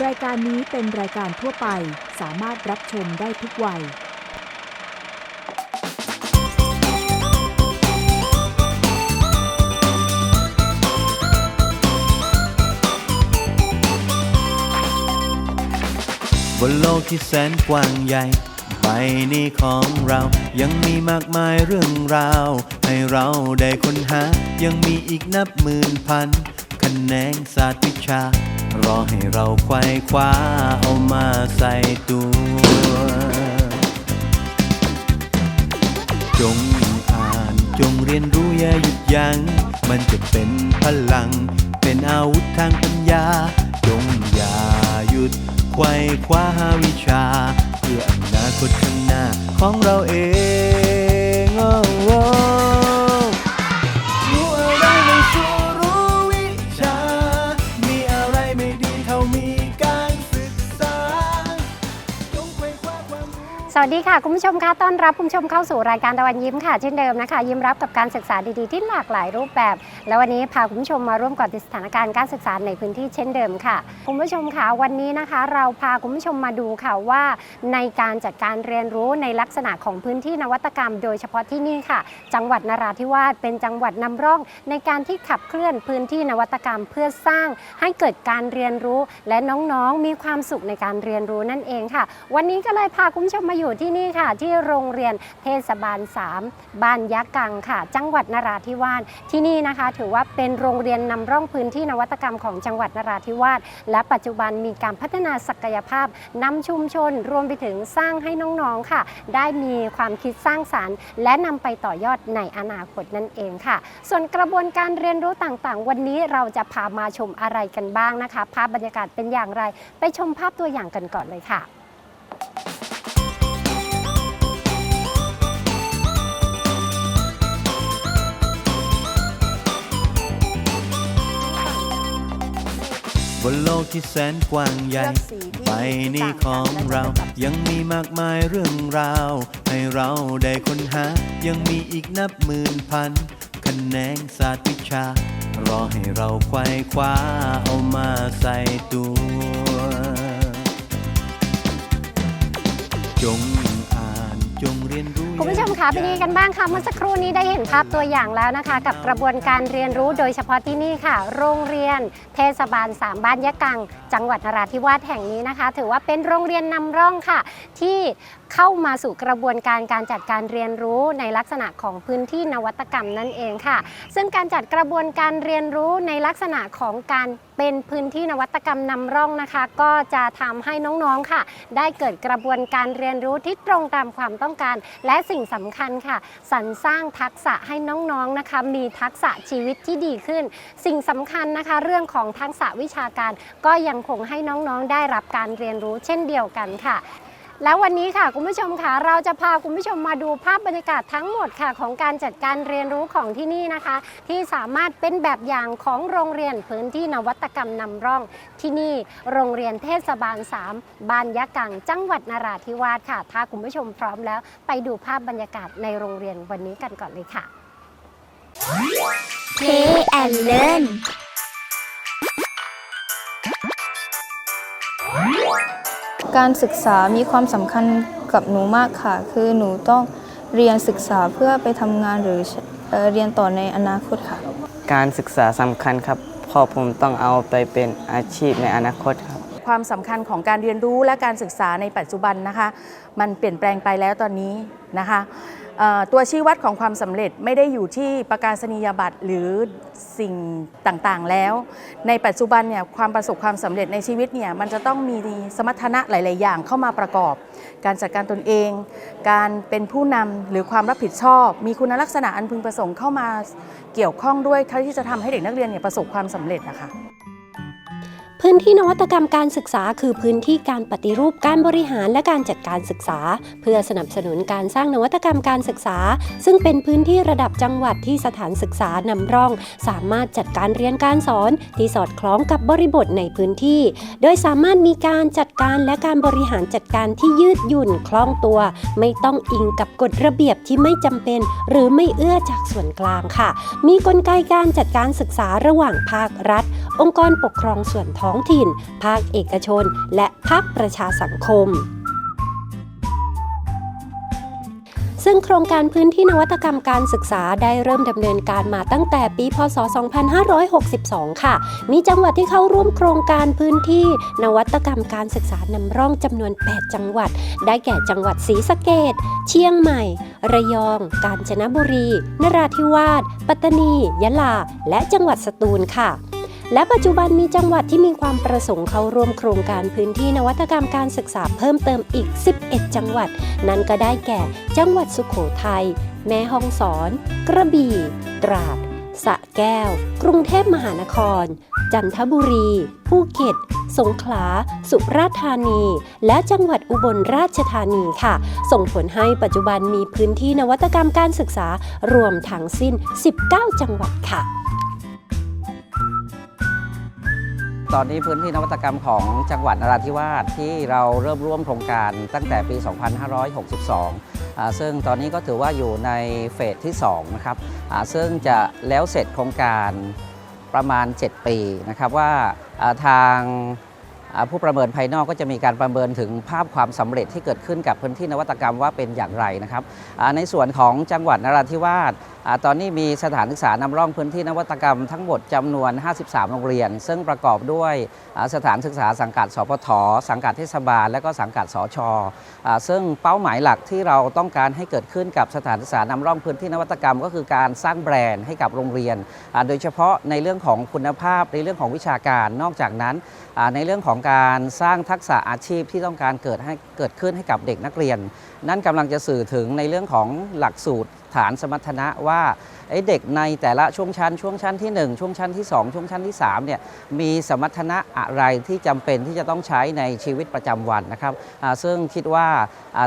รายการนี้เป็นรายการทั่วไปสามารถรับชมได้ทุกวัย บนโลกที่แสนกว้างใหญ่ใบนี้ของเรายังมีมากมายเรื่องราว ให้เราได้ค้นหายังมีอีกนับหมื่นพันคะแนนศาสตร์วิชา รอให้เราไขว้คว้าเอามาใส่ตัว จงอ่านจงเรียนรู้อย่าหยุดยัง้งมันจะเป็นพลัง เป็นอาวุธทางปัญญา จงอย่าหยุดไขว้คว้าหาวิชา เพื่ออนาคตข้างหน้าของเราเอง วัสดีค่ะ คุณผู้ชมคะต้อนรับคุณผู้ชมเข้าสู่รายการตะวันยิ้มค่ะเช่นเดิมนะคะ ยิ้มรับกับการศึกษาดีๆที่หลากหลายรูปแบบ แล้ววันนี้พาคุณผู้ชมมาร่วมกาะติดสถานการณ์การศึกษาในพื้นที่เช่นเดิมค่ะ คุณผู้ชมคะวันนี้นะคะ เราพาคุณผู้ชมมาดูค่ะว่าในการจัดการเรียนรู้ในลักษณะของพื้นที่นวัตกรรม โดยเฉพาะที่นี่ค่ะ จังหวัดนราธิวาสเป็นจังหวัดนำร่อง ในการที่ขับเคลื่อนพื้นที่นวัตกรรม เพื่อสร้างให้เกิดการเรียนรู้ และน้องๆมีความสุขในการเรียนรู้นั่นเองค่ะ วันนี้ก็เลยพาคุณผู้ชมมาอยู่ที่นี่ค่ะที่โรงเรียนเทศบาล 3 บ้านยะกังค่ะ จังหวัดนราธิวาสที่นี่นะคะ ถือว่าเป็นโรงเรียนนำร่องพื้นที่นวัตกรรมของจังหวัดนราธิวาสและปัจจุบันมีการพัฒนาศักยภาพนำชุมชน รวมไปถึงสร้างให้น้องๆค่ะ ได้มีความคิดสร้างสารรค์ และนำไปต่อยอดในอนาคตนั่นเองค่ะ ส่วนกระบวนการเรียนรู้ต่างๆ วันนี้เราจะพามาชมอะไรกันบ้างนะคะ ภาพบรรยากาศเป็นอย่างไร ไปชมภาพตัวอย่างกันก่อนเลยค่ะ บนโลกที่แสนกว้างใหญ่เลือกสีที่ใบนี้ของเราต่างกันและจะยังมีมากมายเรื่องราว ให้เราได้ค้นหา ยังมีอีกนับหมื่นพันคะแนนศาสตร์วิชา รอให้เราไขว้คว้าเอามาใส่ตัว จง คุณผู้ชมคะเป็นยังไงกันบ้างคะเมื่อสักครู่นี้ได้เห็นภาพตัวอย่างแล้วนะคะ กับกระบวนการเรียนรู้โดยเฉพาะที่นี่ค่ะ โรงเรียน เทศบาล3บ้านยะกัง จังหวัดนราธิวาสแห่งนี้นะคะ ถือว่าเป็นโรงเรียนนำร่องค่ะ ที่เข้ามาสู่กระบวนการการจัดการเรียนรู้ในลักษณะของพื้นที่นวัตกรรมนั่นเองค่ะ ซึ่งการจัดกระบวนการเรียนรู้ในลักษณะของการเป็นพื้นที่นวัตกรรมนำร่องนะคะ ก็จะทำให้น้องๆค่ะ ได้เกิดกระบวนการเรียนรู้ที่ตรงตามความต้องการ และสิ่งสำคัญค่ะสรรสร้างทักษะให้น้องๆนะคะ มีทักษะชีวิตที่ดีขึ้น สิ่งสำคัญนะคะ เรื่องของทักษะวิชาการ ก็ยังคงให้น้องๆได้รับการเรียนรู้เช่นเดียวกันค่ะ แล้ววันนี้ค่ะคุณผู้ชมค่ะเราจะพาคุณผู้ชมมาดูภาพบรรยากาศทั้งหมดค่ะ ของการจัดการเรียนรู้ของที่นี่นะคะ ที่สามารถเป็นแบบอย่างของโรงเรียนพื้นที่นวัตกรรมนำร่อง ที่นี่โรงเรียนเทศบาล 3 บานยะกัง จังหวัดนราธิวาสค่ะ ถ้าคุณผู้ชมพร้อมแล้ว ไปดูภาพบรรยากาศในโรงเรียนวันนี้กันก่อนเลยค่ะ Play and learn การศึกษามีความสำคัญกับหนูมากค่ะ คือหนูต้องเรียนศึกษาเพื่อไปทำงานหรือเออเรียนต่อในอนาคตค่ะ การศึกษาสำคัญครับเพราะผมต้องเอาไปเป็นอาชีพในอนาคตครับ ความสำคัญของการเรียนรู้และการศึกษาในปัจจุบันนะคะ มันเปลี่ยนแปลงไปแล้วตอนนี้นะคะตัวชี้วัดของความสำเร็จไม่ได้อยู่ที่ประกาศนียบัตรหรือสิ่งต่างๆแล้ว ในปัจจุบันเนี่ยความประสบความสำเร็จในชีวิตเนี่ยมันจะต้องมีสมรรถนะหลาย ๆ อย่างเข้ามาประกอบ การจัดการตนเอง การเป็นผู้นำหรือความรับผิดชอบ มีคุณลักษณะอันพึงประสงค์เข้ามาเกี่ยวข้องด้วยที่จะทำให้เด็กนักเรียนเนี่ยประสบความสำเร็จนะคะ พื้นที่นวัตกรรมการศึกษา คือพื้นที่การปฏิรูปการบริหารและการจัดการศึกษา เพื่อสนับสนุนการสร้างนวัตกรรมการศึกษา ซึ่งเป็นพื้นที่ระดับจังหวัดที่สถานศึกษานำร่อง สามารถจัดการเรียนการสอนที่สอดคล้องกับบริบทในพื้นที่ โดยสามารถมีการจัดการและการบริหารจัดการที่ยืดหยุ่นคล่องตัว ไม่ต้องอิงกับกฎระเบียบที่ไม่จำเป็น หรือไม่เอื้อจากส่วนกลางค่ะ มีกลไกการจัดการศึกษาระหว่างภาครัฐ องค์กรปกครองส่วนท้ององถิ่น ภาคเอกชน และภาคประชาสังคมซึ่งโครงการพื้นที่นวัตกรรมการศึกษาได้เริ่มดำเนินการมาตั้งแต่ปี พศ 2562 ค่ะ มีจังหวัดที่เข้าร่วมโครงการพื้นที่นวัตกรรมการศึกษานำร่องจำนวน 8 จังหวัด ได้แก่จังหวัดศรีสะเกดเชียงใหม่ ระยอง กาญจนบุรี นราธิวาส ปัตตานี ยะลา และจังหวัดสตูลค่ะ และปัจจุบันมีจังหวัดที่มีความประสงค์เข้าร่วมโครงการพื้นที่นวัตกรรมการศึกษาเพิ่มเติมอีก 11 จังหวัด นั่นก็ได้แก่ จังหวัดสุขโขทัย แม่ฮ่องสอน กระบี่ ตราดสะแก้ว กรุงเทพมหานคร จันทบุรี ภูเก็ต สงขลา สุราษฎร์ธานี และจังหวัดอุบลราชธานีค่ะ ส่งผลให้ปัจจุบันมีพื้นที่นวัตกรรมการศึกษารวมทั้งสิ้น 19 จังหวัดค่ะ ตอนนี้พื้นที่นวัตกรรมของจังหวัดนราธิวาสที่เราเริ่มร่วมโครงการตั้งแต่ปี 2562 ซึ่งตอนนี้ก็ถือว่าอยู่ในเฟสที่2นะครับซึ่งจะแล้วเสร็จโครงการประมาณ 7 ปีนะครับว่าทางผู้ประเมินภายนอกก็จะมีการประเมินถึงภาพความสำเร็จที่เกิดขึ้นกับพื้นที่นวัตกรรมว่าเป็นอย่างไรนะครับในส่วนของจังหวัดนราธิวาส ตอนนี้มีสถานศึกษานำร่องพื้นที่นวัตกรรมทั้งหมดจำนวน 53 โรงเรียน ซึ่งประกอบด้วยสถานศึกษาสังกัด สพท สังกัดเทศบาล และก็สังกัดสชอซึ่งเป้าหมายหลักที่เราต้องการให้เกิดขึ้นกับสถานศึกษานำร่องพื้นที่นวัตกรรม ก็คือการสร้างแบรนด์ให้กับโรงเรียน โดยเฉพาะในเรื่องของคุณภาพในเรื่องของวิชาการ นอกจากนั้น ในเรื่องของการสร้างทักษะอาชีพที่ต้องการเกิดให้เกิดขึ้นให้กับเด็กนักเรียน นั่นกำลังจะสื่อถึงในเรื่องของหลักสูตร ฐานสมรรถนะว่าเด็กในแต่ละช่วงชั้น ช่วงชั้นที่ 1 ช่วงชั้นที่ 2 ช่วงชั้นที่3เนี่ยมีสมรรถนะอะไรที่จำเป็นที่จะต้องใช้ในชีวิตประจำวันนะครับซึ่งคิดว่า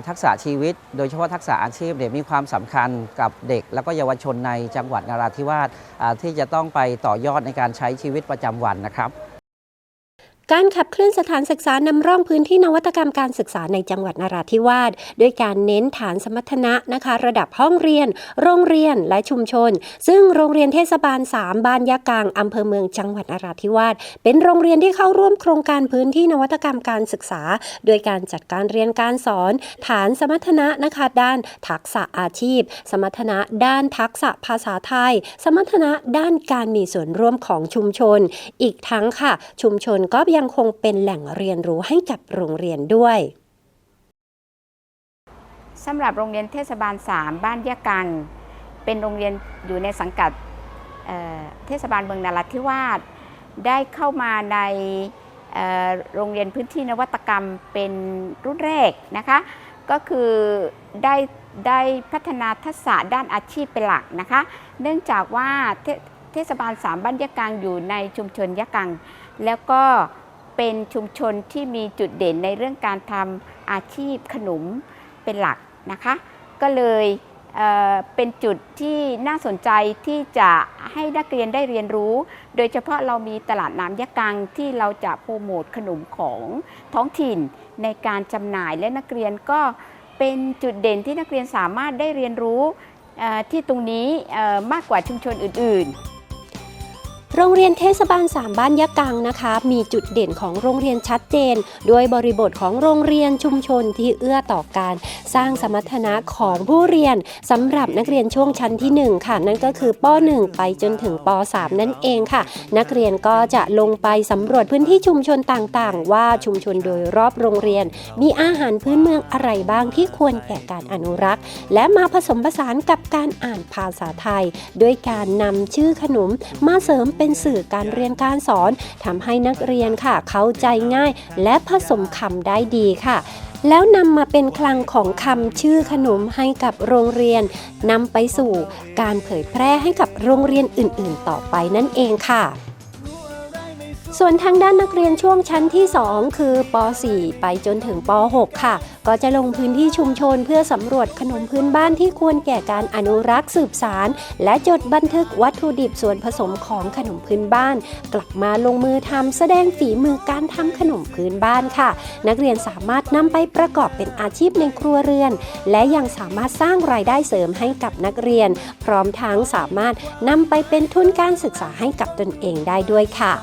ทักษะชีวิต โดยเฉพาะทักษะอาชีพเนี่ยมีความสำคัญกับเด็ก แล้วก็เยาวชนในจังหวัดนราธิวาสที่จะต้องไปต่อยอดในการใช้ชีวิตประจำวันนะครับ การขับเคลื่อนสถานศึกษานำร่องพื้นที่นวัตกรรมการศึกษาในจังหวัดนราธิวาสด้วยการเน้นฐานสมรรถนะนะคะ ระดับห้องเรียน โรงเรียนและชุมชน ซึ่งโรงเรียนเทศบาล 3 บ้านยะกลางอำเภอเมืองจังหวัดนราธิวาสเป็นโรงเรียนที่เข้าร่วมโครงการพื้นที่นวัตกรรมการศึกษา โดยการจัดการเรียนการสอน ฐานสมรรถนะนะคะด้านทักษะอาชีพ สมรรถนะด้านทักษะภาษาไทย สมรรถนะด้านการมีส่วนร่วมของชุมชน อีกทั้งค่ะ ชุมชนก็ยังคงเป็นแหล่งเรียนรู้ให้กับโรงเรียนด้วยสำหรับโรงเรียนเทศบาล 3 บ้านยะกังเป็นโรงเรียนอยู่ในสังกัดเเทศบาลเมืองนราธิวาสได้เข้ามาในโรงเรียนพื้นที่นวัตกรรมเป็นรุ่นแรกนะคะ ก็คือได้ได้พัฒนาทักษะด้านอาชีพเป็นหลักนะคะ เนื่องจากว่าเทเทศบาล3บ้านยะกังอยู่ในชุมชนยะกัง แล้วก็ เป็นชุมชนที่มีจุดเด่นในเรื่องการทำอาชีพขนมเป็นหลักนะคะ ก็เลยเเป็นจุดที่น่าสนใจที่จะให้นักเรียนได้เรียนรู้ โดยเฉพาะเรามีตลาดน้ำยะกังที่เราจะโปรโมทขนมของท้องถิ่นในการจำหน่ายและนักเรียนก็เป็นจุดเด่นที่นักเรียนสามารถได้เรียนรู้ที่ตรงนี้มากกว่าชุมชนอื่น ๆ โรงเรียนเทศบาล3บ้านยะกังนะคะ มีจุดเด่นของโรงเรียนชัดเจน ด้วยบริบทของโรงเรียนชุมชนที่เอื้อต่อการสร้างสมรรถนะของผู้เรียนสำหรับนักเรียนช่วงชั้นที่ 1 ค่ะ นั่นก็คือป .1 ไปจนถึงป .3 นั่นเองค่ะ นักเรียนก็จะลงไปสำรวจพื้นที่ชุมชนต่างๆ ว่าชุมชนโดยรอบโรงเรียน มีอาหารพื้นเมืองอะไรบ้างที่ควรแก่การอนุรักษ์ และมาผสมผสานกับการอ่านภาษาไทย ด้วยการนำชื่อขนมมาเสริมเป็นเป็นสื่อการเรียนการสอนทำให้นักเรียนค่ะ เข้าใจง่าย และผสมคำได้ดีค่ะแล้วนำมาเป็นคลังของคำชื่อขนมให้กับโรงเรียนนำไปสู่การเผยแพร่ให้กับโรงเรียนอื่นๆ ต่อไปนั่นเองค่ะ ส่วนทางด้านนักเรียนช่วงชั้นที่ 2 คือป .4 ไปจนถึงป .6 ค่ะ ก็จะลงพื้นที่ชุมชนเพื่อสำรวจขนมพื้นบ้านที่ควรแก่การอนุรักษ์สืบสาร และจดบันทึกวัตถุดิบส่วนผสมของขนมพื้นบ้าน กลับมาลงมือทำแสดงฝีมือการทำขนมพื้นบ้านค่ะ นักเรียนสามารถนำไปประกอบเป็นอาชีพในครัวเรือน และยังสามารถสร้างรายได้เสริมให้กับนักเรียน พร้อมทั้งสามารถนำไปเป็นทุนการศึกษาให้กับตนเองได้ด้วยค่ะ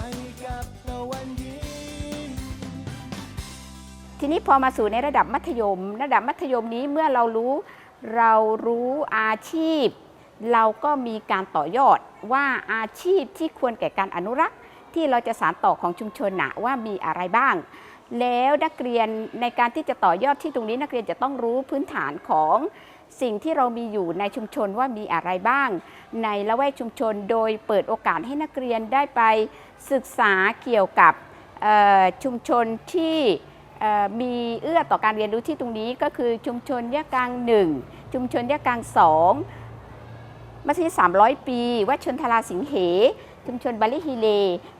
ทีนี้พอมาสู่ในระดับมัธยม ระดับมัธยมนี้เมื่อเรารู้เรารู้อาชีพ เราก็มีการต่อยอดว่าอาชีพที่ควรแก่การอนุรักษ์ ที่เราจะสานต่อของชุมชนนะว่ามีอะไรบ้าง แล้วนักเรียนในการที่จะต่อยอดที่ตรงนี้นักเรียนจะต้องรู้พื้นฐานของสิ่งที่เรามีอยู่ในชุมชนว่ามีอะไรบ้าง ในละแวกชุมชนโดยเปิดโอกาสให้นักเรียนได้ไปศึกษาเกี่ยวกับชุมชนที่ มีเอื้อต่อการเรียนรู้ที่ตรงนี้ก็คือชุมชนแยะกลางหนึ่งชุมชนแยะกลางสองมัสยิด300 ปี วัดชนทราสิงเห ชุมชนบาลิฮิเล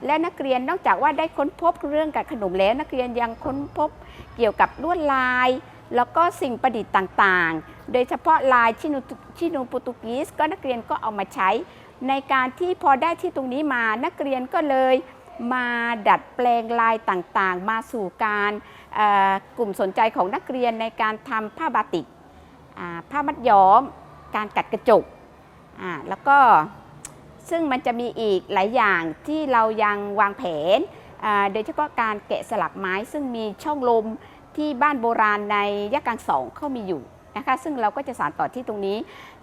และนักเรียนนอกจากว่าได้ค้นพบเรื่องการขนมแล้วนักเรียนยังค้นพบเกี่ยวกับลวดลาย แล้วก็สิ่งประดิษฐ์ต่างๆ โดยเฉพาะลายชินูชินูโปรตุกีสก็นักเรียนก็เอามาใช้ ในการที่พอได้ที่ตรงนี้มานักเรียนก็เลยมาดัดแปลงลายต่างๆ มาสู่การ กลุ่มสนใจของนักเรียนในการทำผ้าบาติกผ้ามัดย้อม การกัดกระจกแล้วก็ซึ่งมันจะมีอีกหลายอย่างที่เรายังวางแผน โดยเฉพาะการแกะสลักไม้ซึ่งมีช่องลมที่บ้านโบราณในยะกลางสองเขามีอยู่นะคะซึ่งเราก็จะสานต่อที่ตรงนี้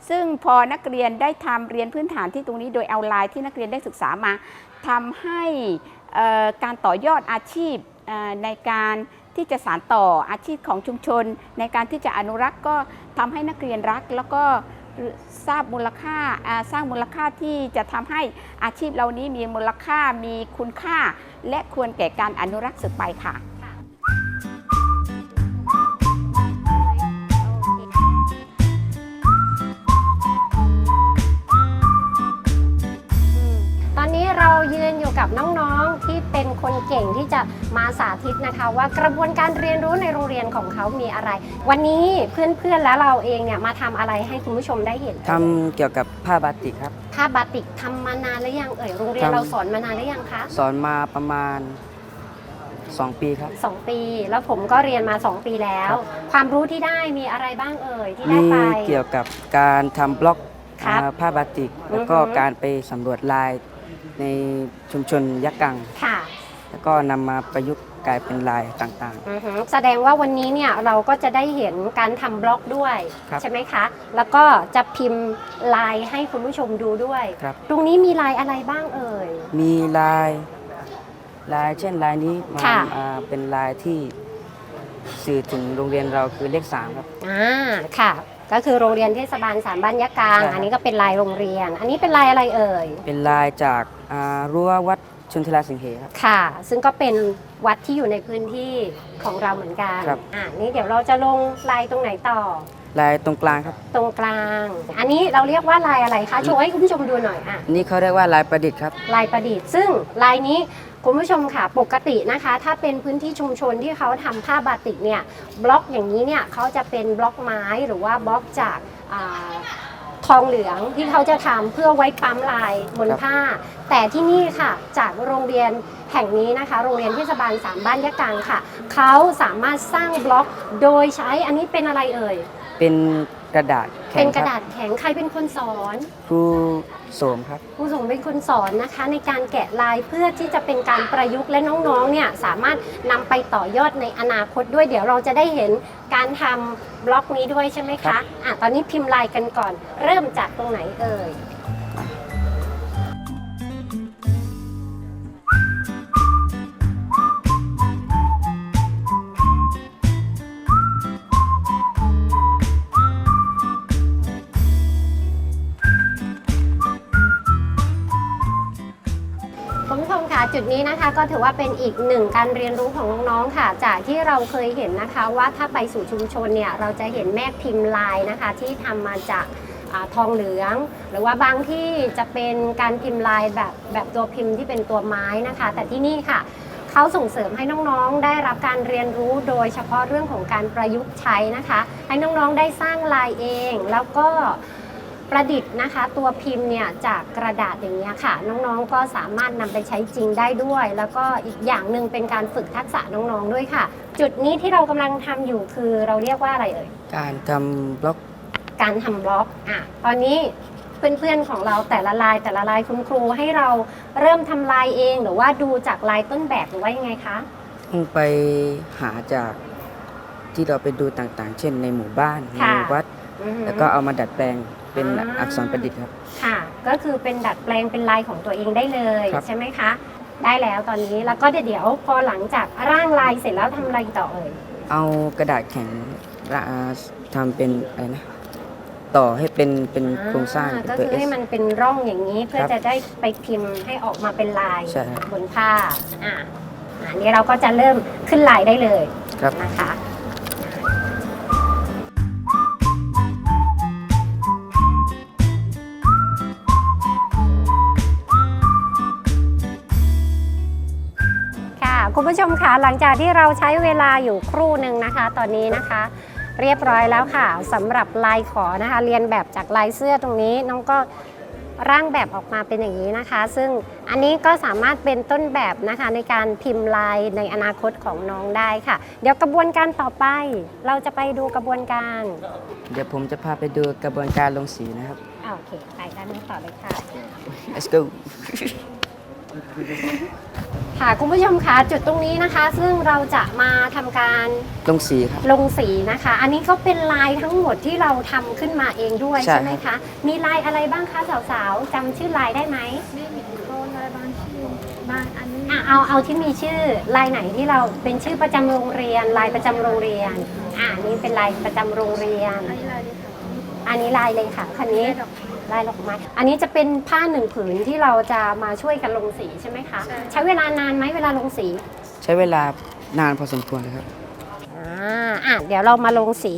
ซึ่งพอนักเรียนได้ทำเรียนพื้นฐานที่ตรงนี้โดยเอาไลน์ที่นักเรียนได้ศึกษามาทำให้การต่อยอดอาชีพในการ ที่จะสานต่ออาชีพของชุมชน ในการที่จะอนุรักษ์ก็ทำให้นักเรียนรัก แล้วก็ทราบมูลค่าสร้างมูลค่าที่จะทำให้อาชีพเหล่านี้มีมูลค่ามีคุณค่า และควรแก่การอนุรักษ์สืบไปค่ะ ยืนอยู่กับน้องๆ ที่เป็นคนเก่งที่จะมาสาธิตนะคะ ว่ากระบวนการเรียนรู้ในโรงเรียนของเขามีอะไร วันนี้เพื่อนๆและเราเองเนี่ยมาทำอะไรให้คุณผู้ชมได้เห็นทำเกี่ยวกับผ้าบาติกครับ ผ้าบาติกทำมานานหรือยังเอ่ยโรงเรียนทำ เราสอนมานานหรือยังคะ สอนมาประมาณ 2 ปีครับ สองปีแล้วผมก็เรียนมา2ปีแล้วความรู้ที่ได้มีอะไรบ้างเอ่ยที่ได้มีไป เกี่ยวกับการทำบล็อกครับอ่าผ้าบาติก แล้วก็อือฮึ การไปสำรวจลาย ในชุมชนยักษ์กัง ค่ะแล้วก็นำมาประยุกต์กลายเป็นลายต่าง อือฮึแสดงว่าวันนี้เนี่ยเราก็จะได้เห็นการทำบล็อกด้วย ครับ ใช่ไหมคะ แล้วก็จะพิมพ์ลายให้คุณผู้ชมดูด้วยครับ ตรงนี้มีลายอะไรบ้างเอ่ยๆมีลายลายเช่นลายนี้มาค่ะ อ่าเป็นลายที่สื่อถึงโรงเรียนเราคือเลขสามครับ อ่าค่ะ ก็คือโรงเรียนเทศบาลสามบ้านยะกลาง ใช่ครับ อันนี้ก็เป็นลายโรงเรียน อันนี้เป็นลายอะไรเอ่ย เป็นลายจากอ่ารั้ววัด ชนทราสิงเหครับ ค่ะ ซึ่งก็เป็นวัดที่อยู่ในพื้นที่ของเราเหมือนกันครับ อ่านี่เดี๋ยวเราจะลงลายตรงไหนต่อ ลายตรงกลางครับ ตรงกลาง อันนี้เราเรียกว่าลายอะไรคะโชว์ให้คุณผู้ชมดูหน่อยอะ นี่เขาเรียกว่าลายประดิษฐ์ครับ ลายประดิษฐ์ซึ่งลายนี้คุณผู้ชมค่ะปกตินะคะ ถ้าเป็นพื้นที่ชุมชนที่เขาทำผ้าบาติกเนี่ยบล็อกอย่างนี้เนี่ยเขาจะเป็นบล็อกไม้หรือว่าบล็อกจากอา ทองเหลืองที่เขาจะทำเพื่อไว้ปั๊มลายบนผ้า แต่ที่นี่ค่ะจากโรงเรียนแห่งนี้นะคะ โรงเรียนเทศบาลสามบ้านยะกังค่ะเขาสามารถสร้างบล็อกโดยใช้อันนี้เป็นอะไรเอ่ย เป็น กระดาษแข็เป็งนกคระรับดาษแข็งใครเป็นคนสอน ครูโสมครับ ครูสงเป็นคนสอนนะคะ ในการแกะลายเพื่อที่จะเป็นการประยุกต์และน้องๆเนี่ยสามารถนำไปต่อยอดในอนาคตด้วย เดี๋ยวเราจะได้เห็นการทำบล็อกนี้ด้วยใช่ไหมครัคะบ อะตอนนี้พิมพ์ลายกันก่อน เริ่มจากตรงไหนเอ่ย จุดนี้นะคะก็ถือว่าเป็นอีกหนึ่งการเรียนรู้ของน้องๆค่ะ จากที่เราเคยเห็นนะคะว่าถ้าไปสู่ชุมชนเนี่ยเราจะเห็นแม่พิมพ์ลายนะคะที่ทำมาจากอทองเหลือง หรือว่าบางที่จะเป็นการพิมพ์ลายแบบแบบตัวพิมพ์ที่เป็นตัวไม้นะคะ แต่ที่นี่ค่ะเขาส่งเสริมให้น้องๆ ได้รับการเรียนรู้โดยเฉพาะเรื่องของการประยุกต์ใช้นะคะ ให้น้องๆ ได้สร้างลายเอง แล้วก็ ประดิษฐ์นะคะ ตัวพิมพ์เนี่ยจากกระดาษอย่างเงี้ยค่ะ น้องๆก็สามารถนำไปใช้จริงได้ด้วย แล้วก็อีกอย่างหนึ่งเป็นการฝึกทักษะน้องๆด้วยค่ะ จุดนี้ที่เรากำลังทำอยู่คือเราเรียกว่าอะไรเอ่ยการทำบล็อก การทำบล็อกอะตอนนี้เพื่อนๆของเราแต่ละลายแต่ละลายคุณครูให้เราเริ่มทำลายเอง หรือว่าดูจากลายต้นแบบหรือว่ายังไงคะต้องไปหาจากที่เราไปดูต่างๆ เช่นในหมู่บ้านในค่ะวัดอือหือแล้วก็เอามาดัดแปลง เป็นอ่า อักษรประดิษฐ์ครับ ค่ะ ก็คือเป็นดัดแปลงเป็นลายของตัวเองได้เลยครับ ใช่ไหมคะ ได้แล้วตอนนี้แล้วก็เดี๋ยวพอหลังจากร่างลายเสร็จแล้วทำอะไรต่อเอ่ย เอากระดาษแข็งละอ่าทำเป็นอะไรนะต่อให้เป็นเป็นโครงสร้างอ่เป็นก็ตัวคือเอให้ส มันเป็นร่องอย่างนี้เพื่อครับจะได้ไปพิมพ์ให้ออกมาเป็นลายใช่ครับบนผ้าอ่าอันนี้เราก็จะเริ่มขึ้นลายได้เลยครับ นะคะ ค่ะคุณผู้ชมคะหลังจากที่เราใช้เวลาอยู่ครู่หนึ่งนะคะ ตอนนี้นะคะ เรียบร้อยแล้วค่ะสำหรับลายขอนะคะ เรียนแบบจากลายเสื้อตรงนี้น้องก็ร่างแบบออกมาเป็นอย่างนี้นะคะ ซึ่งอันนี้ก็สามารถเป็นต้นแบบนะคะในการพิมพ์ลายในอนาคตของน้องได้ค่ะ เดี๋ยวกระบวนการต่อไป เราจะไปดูกระบวนการเดี๋ยวผมจะพาไปดูกระบวนการลงสีนะครับ อ่าโอเค ไปด้านนี้ต่อเลยค่ะ let's go ค่ะคุณผู้ชมคะจุดตรงนี้นะคะ ซึ่งเราจะมาทำการลงสีครับ ลงสีนะคะ อันนี้ก็เป็นลายทั้งหมดที่เราทำขึ้นมาเองด้วยใช่ ใช่ไหมคะ มีลายอะไรบ้างคะสาวๆจำชื่อลายได้ไหมอะเอาเอาที่มีชื่อลายไหนที่เราเป็นชื่อประจำโรงเรียน ลายประจำโรงเรียน อ่านี่เป็นลายประจำโรงเรียน อันนี้ลายเลยค่ะคันนี้ลายดอกไม้ อันนี้จะเป็นผ้าหนึ่งผืนที่เราจะมาช่วยกันลงสีใช่ไหมคะใช้เวลานานไหมเวลาลงสี ใช้เวลานานพอสมควรเลยครับ อ่าอะเดี๋ยวเรามาลงสี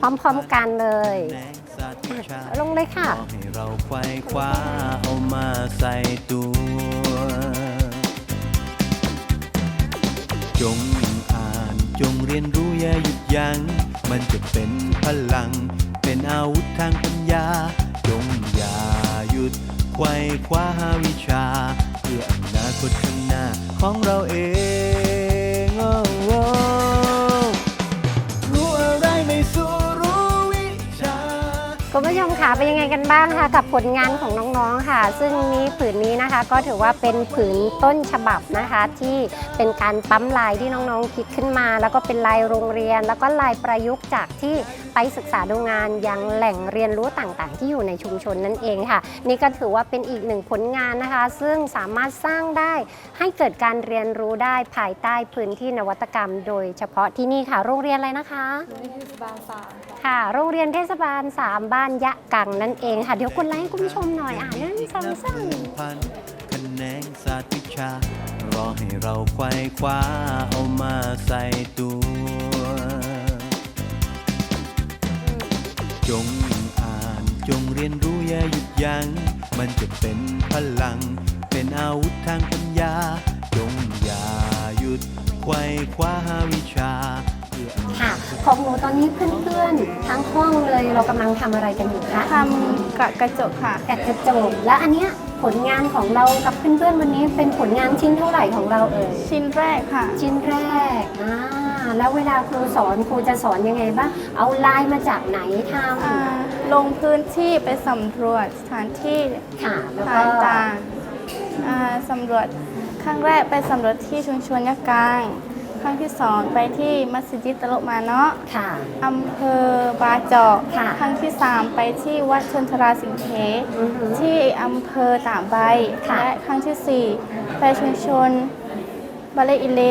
พร้อมๆกันเลยแหน่งศาสตร์วิชาลงเลยค่ะขอให้เราไขว้คว้าเอามาใส่ตัว จงอ่านจงเรียนรู้อย่าหยุดยัง้งมันจะเป็นพลัง เป็นอาวุธทางปัญญาจงอย่า หยุดไขว้คว้าหาวิชา เพื่ออนาคตข้างหน้าของเราเองโอ้โอ้รู้อะไรไม่สู้รู้วิชา คุณผู้ชมค่ะเป็นยังไงกันบ้างคะกับผลงานของน้องๆค่ะ ซึ่งนี้ผืนนี้นะคะก็ถือว่าเป็นผืนต้นฉบับนะคะ ที่เป็นการปั๊มลายที่น้องๆคิดขึ้นมา แล้วก็เป็นลายโรงเรียน แล้วก็ลายประยุกต์จากที่ ไปศึกษาดูงานยังแหล่งเรียนรู้ต่างๆ ที่อยู่ในชุมชนนั่นเองค่ะ นี่ก็ถือว่าเป็นอีกหนึ่งผลงานนะคะ ซึ่งสามารถสร้างได้ให้เกิดการเรียนรู้ได้ภายใต้พื้นที่นวัตกรรม โดยเฉพาะที่นี่ค่ะ โรงเรียนอะไรนะคะค่ะ โรงเรียนเทศบาล3บ้านยะกังนั่นเองค่ะเดี๋ยวกดไลค์ให้คุณผู้ชมหน่อยอ่านหนึ่งสองสามพันคะแนนศาสตร์วิชารอให้เราไขว้คว้าเอามาใส่ตัว จงอ่านจงเรียนรู้อย่าหยุดยัง้งมันจะเป็นพลัง เป็นอาวุธทางปัญญา จงอย่าหยุดไขว้คว้าหาวิชาเพื่ออนาค่ะคตของหนูตอนนี้เพื่อนๆ ทั้งห้องเลยเรากำลังทำอะไรกันอยู่คะทำกระกระจกค่ะแกะกระจกและอันเนี้ยผลงานของเรากับเพื่อนๆวันนี้เป็นผลงานชิ้นเท่าไหร่ของเราเอ่ยชิ้นแรกค่ะ ชิ้นแรกอ่า แล้วเวลาครูสอนครูจะสอนยังไงบ้าง เอาลายมาจากไหนทอ่าลงพื้นที่ไปสำรวจสถานที่ำค่ะ แล้วก็ต่างๆอ่าสำรวจครั้งแรกไปสำรวจที่ชุมชนยะกลาง ครั้งที่สองไปที่มัสยิดตะลุมาเนาะค่ะ อำเภอบาเจาะค่ะ ครั้งที่สามไปที่วัดชนทราสิงเท อือหือ ที่อำเภอตากใบ ค่ะ และครั้งที่สี่ไปชุมชน บาเลอิเล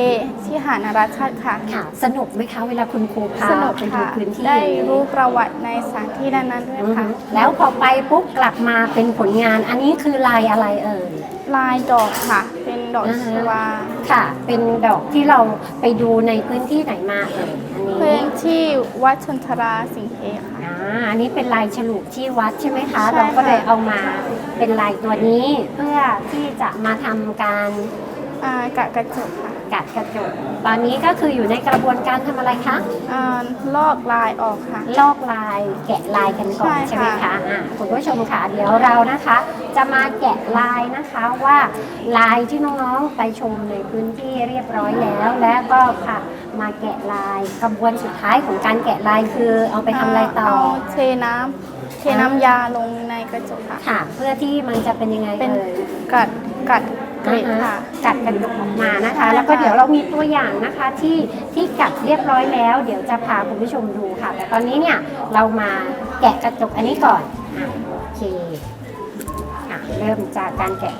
ที่หาดนาราชาติค่ะ ค่ะ สนุกไหมคะเวลาคุณครูพาสนุกไปดูค่ะ พื้นที่ได้รู้ประวัติในสถานที่นั้นๆด้วยอือหืค่ะอแล้วพอไปปุ๊บกลับมาเป็นผลงาน อันนี้คือลายอะไรเอ่ย ลายดอกค่ะ เป็นดอกอ่าฮะ ชีวา ค่ะ เป็นดอกที่เราไปดูในพื้นที่ไหนมาเอ่ยอันนี้พื้นที่วัดชนทราสิงเทค่ะ อ่าอันนี้เป็นลายฉลุที่วัดใช่ไหมคะ ใช่ค่ะ เราก็เลยเอามาเป็นลายตัวนี้เพื่อที่จะมาทำการ อ่ากะกระจกค่ะกัดกระจกตอนนี้ก็คืออยู่ในกระบวนการทำอะไรคะอ่าลอกลายออกค่ะ ลอกลายแกะลายกันก่อนใช่ใช่ไหมค่ะคะอะคุณผู้ชมค่ะเดี๋ยวเรานะคะ จะมาแกะลายนะคะว่าลายที่น้องๆไปชมในพื้นที่เรียบร้อยแล้ว และก็ค่ะมาแกะลายกระบวนสุดท้ายของการแกะลายคือเอาไปทำอะไรต่อ เอาเทน้ำเทน้ำยาลงในกระจกค่ะ ค่ะ เพื่อที่มันจะเป็นยังไงเป็นเอ่ยกัดกัด เกร็ดค่ะกัดกระจกออกมานะคะ แล้วก็เดี๋ยวเรามีตัวอย่างนะคะที่ที่กัดเรียบร้อยแล้ว เดี๋ยวจะพาคุณผู้ชมดูค่ะ แต่ตอนนี้เนี่ยเรามาแกะกระจกอันนี้ก่อนอะโอเคอะเริ่มจากการแกะ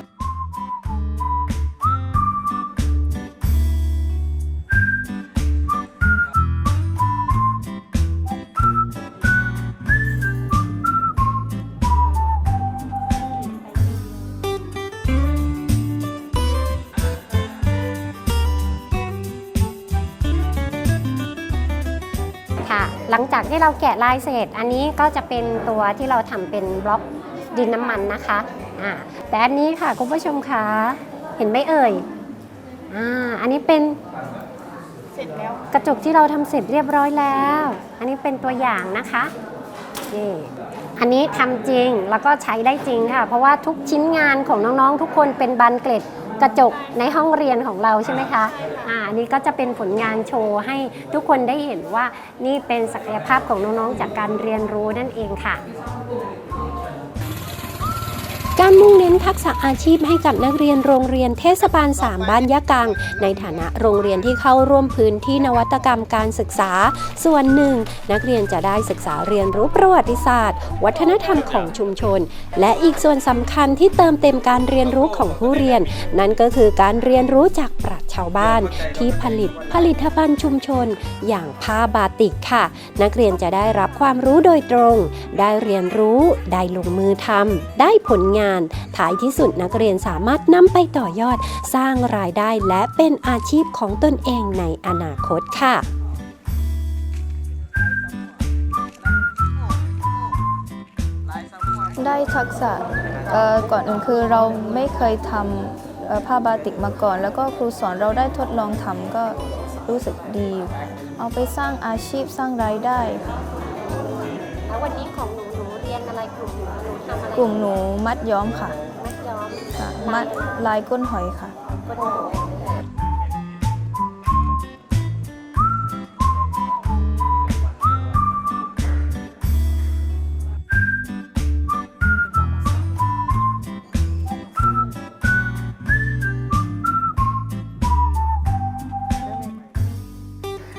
หลังจากที่เราแกะลายเสร็จ อันนี้ก็จะเป็นตัวที่เราทำเป็นบล็อกดินน้ำมันนะคะอ่าแต่อันนี้ค่ะคุณผู้ชมคะเห็นไหมเอ่ยอ่าอันนี้เป็นกระจกที่เราทำเสร็จเรียบร้อยแล้ว อันนี้เป็นตัวอย่างนะคะนี่อันนี้ทำจริงแล้วก็ใช้ได้จริงค่ะ เพราะว่าทุกชิ้นงานของน้องๆ ทุกคนเป็นบานเกล็ด กระจกในห้องเรียนของเราใช่ไหมคะอ่าอันนี้ก็จะเป็นผลงานโชว์ให้ทุกคนได้เห็นว่านี่เป็นศักยภาพของน้องๆจากการเรียนรู้นั่นเองค่ะ การมุ่งเน้นทักษะอาชีพให้กับนักเรียนโรงเรียนเทศบาล 3 บ้านยะกัง ในฐานะโรงเรียนที่เข้าร่วมพื้นที่นวัตกรรมการศึกษา ส่วนหนึ่ง นักเรียนจะได้ศึกษาเรียนรู้ประวัติศาสตร์ วัฒนธรรมของชุมชน และอีกส่วนสำคัญที่เติมเต็มการเรียนรู้ของผู้เรียน นั่นก็คือการเรียนรู้จากปราชชาวบ้าน ที่ผลิตผลิตภัณฑ์ชุมชน อย่างผ้าบาติกค่ะ นักเรียนจะได้รับความรู้โดยตรง ได้เรียนรู้ได้ลงมือทำได้ผลงานท้ายที่สุดนักเรียนสามารถนำไปต่อยอด สร้างรายได้และเป็นอาชีพของตนเองในอนาคตค่ะได้ทักษะเอ่อก่อนอื่นคือเราไม่เคยทำเอ่อผ้าบาติกมาก่อน แล้วก็ครูสอนเราได้ทดลองทำก็รู้สึกดี เอาไปสร้างอาชีพสร้างรายได้ค่ะแล้ววันนี้ของหนู กลุ่มหนูหนูทำอะไรกลุ่มหนูมัดย้อมค่ะมัดย้อมค่ะมัดลายก้นหอยค่ะก็ดู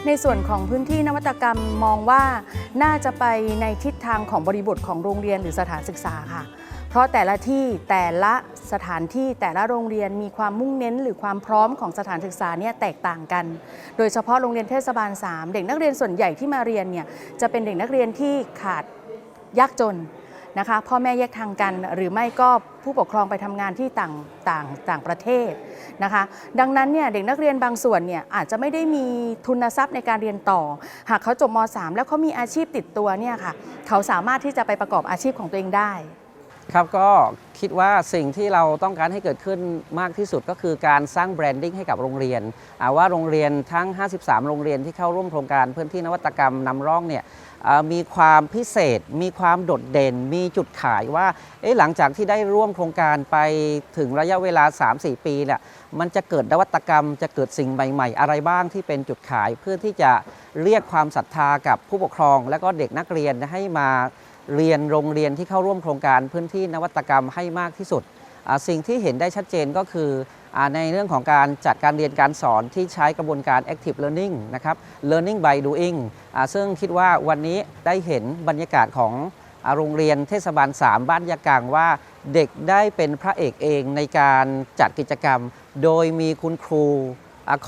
ในส่วนของพื้นที่นวัตกรรมมองว่า น่าจะไปในทิศทางของบริบทของโรงเรียนหรือสถานศึกษาค่ะ เพราะแต่ละที่แต่ละสถานที่แต่ละโรงเรียนมีความมุ่งเน้น หรือความพร้อมของสถานศึกษาเนี่ยแตกต่างกัน โดยเฉพาะโรงเรียนเทศบาล 3 เด็กนักเรียนส่วนใหญ่ที่มาเรียนเนี่ยจะเป็นเด็กนักเรียนที่ขาดยากจน นะคะพ่อแม่แยกทางกันหรือไม่ก็ผู้ปกครองไปทำงานที่ต่างต่างต่างประเทศนะคะ ดังนั้นเนี่ยเด็กนักเรียนบางส่วนเนี่ยอาจจะไม่ได้มีทุนทรัพย์ในการเรียนต่อ หากเขาจบม .3 แล้วเขามีอาชีพติดตัวเนี่ยค่ะเขาสามารถที่จะไปประกอบอาชีพของตัวเองได้ครับก็คิดว่าสิ่งที่เราต้องการให้เกิดขึ้นมากที่สุดก็คือการสร้างแบรนดิ้งให้กับโรงเรียนว่าโรงเรียนทั้ง 53 โรงเรียนที่เข้าร่วมโครงการพื้นที่นวัตกรรมนำร่องเนี่ย มีความพิเศษ มีความโดดเด่น มีจุดขายว่าหลังจากที่ได้ร่วมโครงการไปถึงระยะเวลา 3-4 ปีเนี่ยมันจะเกิดนวัตกรรม จะเกิดสิ่งใหม่ ๆ อะไรบ้างที่เป็นจุดขาย เพื่อที่จะเรียกความศรัทธากับผู้ปกครอง และก็เด็กนักเรียนให้มาเรียนโรงเรียนที่เข้าร่วมโครงการพื้นที่นวัตกรรมให้มากที่สุด สิ่งที่เห็นได้ชัดเจนก็คือ ในเรื่องของการจัดการเรียนการสอนที่ใช้กระบวนการ active learning นะครับ learning by doing อ่าซึ่งคิดว่าวันนี้ได้เห็นบรรยากาศของโรงเรียนเทศบาล 3 บ้านยะกลางว่าเด็กได้เป็นพระเอกเองในการจัดกิจกรรม โดยมีคุณครู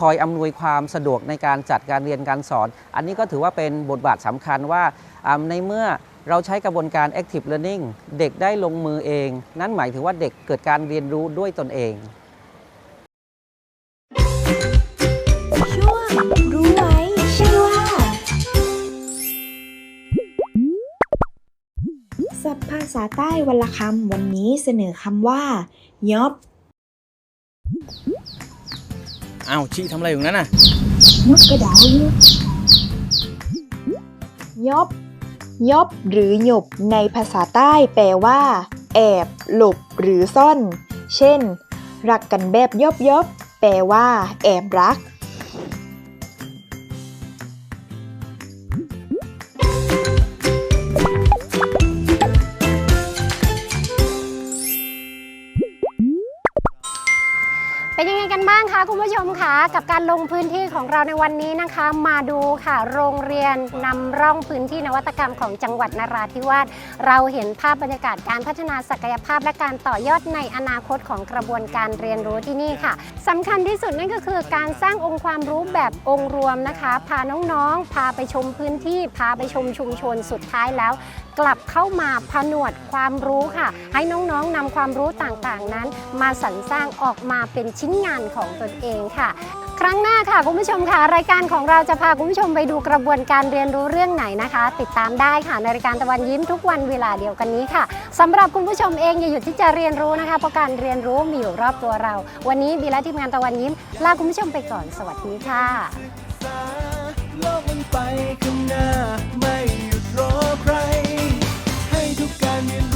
คอยอำนวยความสะดวกในการจัดการเรียนการสอน อันนี้ก็ถือว่าเป็นบทบาทสำคัญว่าอ่าในเมื่อเราใช้กระบวนการ active learning เด็กได้ลงมือเอง นั่นหมายถึงว่าเด็กเกิดการเรียนรู้ด้วยตนเอง ศัพท์ภาษาใต้วันละคำวันนี้เสนอคำว่า ยอบอ้าวชีทำอะไรอยู่นั้นน่ะยอบกระดาษยอบยอบหรือหยบในภาษาใต้แปลว่า แอบ หลบ หรือซ่อน เช่น รักกันแบบยอบยอบแปลว่า แอบรัก กับการลงพื้นที่ของเราในวันนี้นะคะ มาดูค่ะ โรงเรียนนำร่องพื้นที่นวัตกรรมของจังหวัดนราธิวาสเราเห็นภาพบรรยากาศการพัฒนาศักยภาพและการต่อยอดในอนาคตของกระบวนการเรียนรู้ที่นี่ค่ะสำคัญที่สุดนั่นก็คือการสร้างองค์ความรู้แบบองค์รวมนะคะ พาน้องๆ พาไปชมพื้นที่ พาไปชมชุมชนสุดท้ายแล้ว กลับเข้ามาผนวดความรู้ค่ะ ให้น้องๆนำความรู้ต่างๆนั้น มาสรรสร้างออกมาเป็นชิ้นงานของตนเองค่ะ รั้งหน้าค่ะ คุณผู้ชมค่ะ รายการของเราจะพาคุณผู้ชมไปดูกระบวนการเรียนรู้เรื่องไหนนะคะ ติดตามได้ค่ะในรายการตะวันยิ้มทุกวันเวลาเดียวกันนี้ค่ะสำหรับคุณผู้ชมเองอย่าหยุดที่จะเรียนรู้นะคะเพราะการเรียนรู้มีอยู่รอบตัวเรา วันนี้บีและทีมงานตะวันยิ้มลาคุณผู้ชมไปก่อนสวัสดีค่ะโลกมันไปข้างหน้าไม่หยุดรอใคร ให้ทุกการเรียนรู้